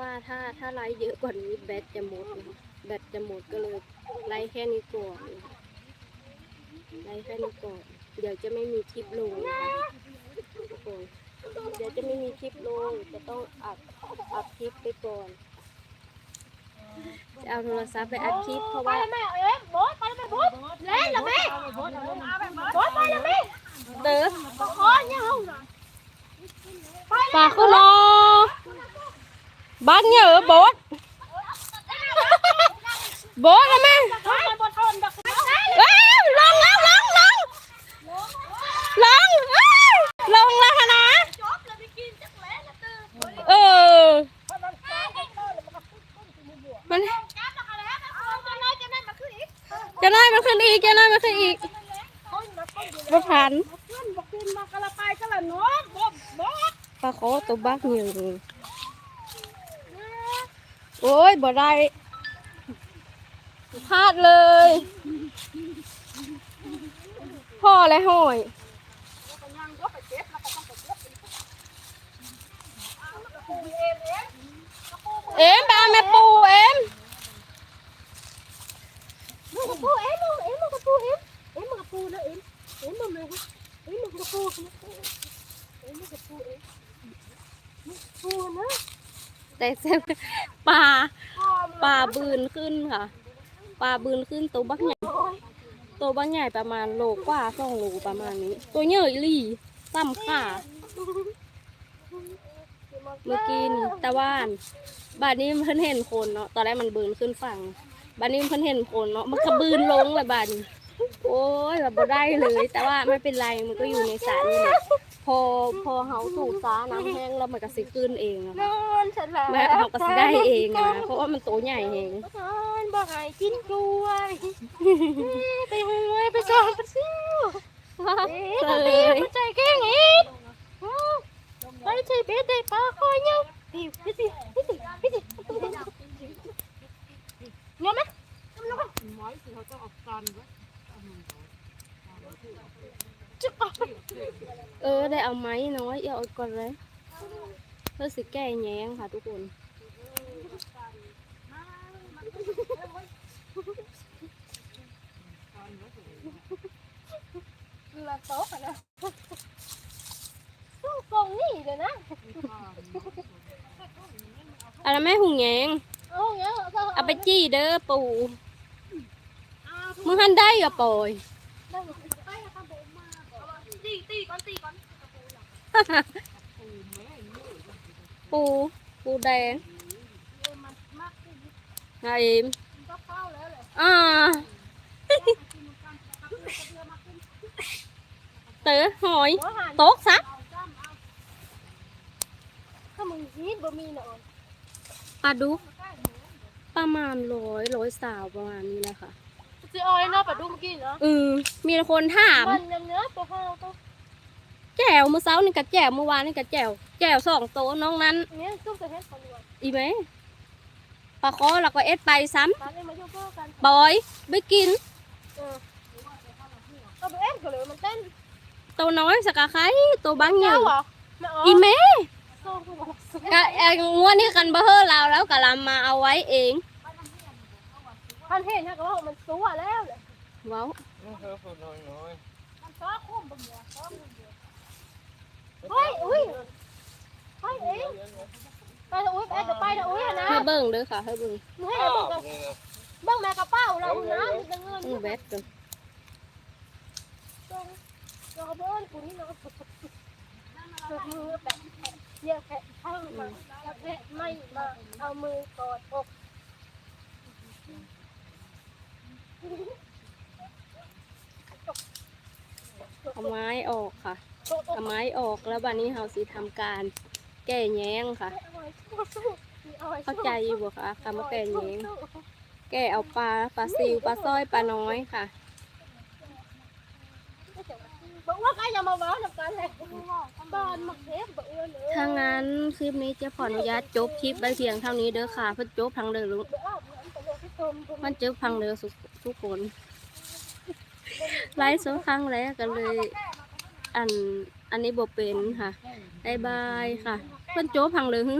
ว่าถ้าถ้าไลฟ์เยอะกว่านี้แบตจะหมดนะคะแบตจะหมดก็เลยไลฟ์แค่นี้ก่อนนะคะไลฟ์แค่นี้ก่อนเดี๋ยวจะไม่มีคลิปลงนะคะทุกคนเดี๋ยวจะไม่มีคลิปลงจะต้องอัดอัดคลิปไปก่อนจะเอาโทรศัพท์ไปอัดคลิปเพราะว่าแม่เอ้ยบอสไปแล้วแม่บอสเล่นแล้วแม่บอสไปแล้วแม่เติร์ขอเนี่ยเอาหน่อยฝากคุณนอบ้านเนี่ยเออบอสบอสนะแม่ไปบอสทนดักเอ้ยลงแล้วลงลงลงเอ้ยลงแล้วนะจบเลยไปกินจักแล้ละตื่นเออพอมันแก้ก็ต้นแล้วมันก็พุ่งขึ้นมือบัวมันจับแล้วแล้วเอาจะน้อยจะน้อยมาขึ้นอีกจะน้อยมันขึ้นอีกจะน้อ ยมันขึ้นอีกคนมาคนอยู่บ่ผ่านมาขึ้นมาขึ้นมากระไปกระน้องบอสบอสปลา โอ้ยบ่ได้พลาดเลย พ่อและห้อยเอ็มไปเอาแม่ปูเอ็มมึงกับปูเอ็มมึงเอ็มมึงกับปูเอ็มเอ็มกับปูนะเอ็มเอ็มมึงเลยเอ็มกับปูเอ็มกับปูเอ็มปูนะ แต่เซฟปลาปลาบืนขึ้นค่ะปลาบืนขึ้นตัวบักใหญ่ตัวบักใหญ่ประมาณโลกว่าสองโลประมาณนี้ ตัวเยอะอีหลี่ซ้ำค่ะเมื่อกี้นี่ตะว่านบ้านนี้เพิ่นเห็นคนเนาะตอนแรกมันบืนขึ้นฝั่งบ้านนี้เพิ่นเห็นคนเนาะมันก็บืนลงเลยบ้านโอ้ยแบบบ่ได้เลย แต่ว่าไม่เป็นไรมันก็อยู่ในสระนี่แหละ อพอเฮาถูกซ้าน้ำแห้งแล้วมันก็สิขึ้นเองอะนค่ะอนฉันแล้วแม่เฮาก็สิได้เองอะเพราะว่ามันโตใหญ่เองนอนบอกให้กินกล้วยไปหวยไปสอนไปซิวเอ๊ะเลเอ๊ะยไปใจแกงอีกไปใจเบ็ดได้ปลาคอยเนาะพี่พี่สิพี่สิพี่สิเนาะไหม เออได้เอาไม้น้อยเอาก่อนเลยเพื่อสิแก้แย้งค่ะทุกคนละโต๊ะนะสู้กงนี่เลยนะอะไรแม่หุงแยงเอาเงี้ยเอาไปจี้เด้อปู่มึงหันได้กับปอยตีตี ก่อนตีก่อนปูปูแดงมันมากขึ้นไงเอ็มก็เข้าแล้วเลยอ่าเต๋อหอยหัวหันโต๊ะซักถ้ามึงฮีดบ่มีเนาะปลาดุกประมาณร้อยร้อยสาวประมาณนี้แหละค่ะจะเอาไอ้เนาะปะดุเมื่อกี้เนาะเออมีคนถามมันยังเนื้อตัวห้าตัว แจวเมื่อเช้านี่กับแจวเมื่อวานนี่กับแจวแจวสองโต๊ะน้องนั้นเนี้ยซุ่มจะเฮ็ดคนรวยอีไหมปลาคอแล้วก็เอ็ดไปซ้ตอนนี้มาอยู่เพื่อกันำบอยไปกินเออเอาไปเอ็นก็เลยมันเต้นตัวน้อยสักกะไข่ตัวบางใหญ่เจ้าเหรอไม่อ๋ออีแม่สู้กูบอกสู้กะเอ่องวดนี้กันเบอร์เราแล้วกะลำมาเอาไว้เองพันเห็นนะก็ว่ามันสู้แล้วเลยว้าวมันซ้อคุ้มบ่เหนือซ้อคุ้มเดียวเฮ้ยอุ้ยไปเองไปเถอะอุ้ยไปเดี๋ยวไปเดี๋ยวอุ้ยนะ ให้เบิ่งเด้อค่ะให้เบิ่งมึงให้เบิ่งกับเบิ่งแม่กระเป๋าเรานะจะเงินอือแบตกันเราเบิ่งกูนี่เนาะมือแบบเยอะแค่ข้างมาแล้วแค่ไม่มาเอามือกอดอกเอาไม้ออกค่ะเอาไม้ออกแล้วบัดนี้เราสิทำการแก้แย้งค่ะ เข้าใจอยู่บ่คะคำว่าแก้แย้งแก้เอาปลาปลาซิวปลาสร้อยปลาน้อยค่ะบอกว่าใครอย่ามาว้าวกับกันเลยตอนมาเทปบอกเอื้อนเลยถ้างั้นคลิปนี้จะขออนุญาตจบคลิปไว้เพียงเท่านี้เด้อค่ะเพื่อจบพังเด้อลูกเดี๋ยวเอาเหมือนเป็นที่ชมมันจบพังเด้อทุกทุกคนไลฟ์สองครั้งแล้วก็เลย อันอันนี้บ่เป็นค่ะบายบายค่ะเพิ่นโจบพังเลยหึ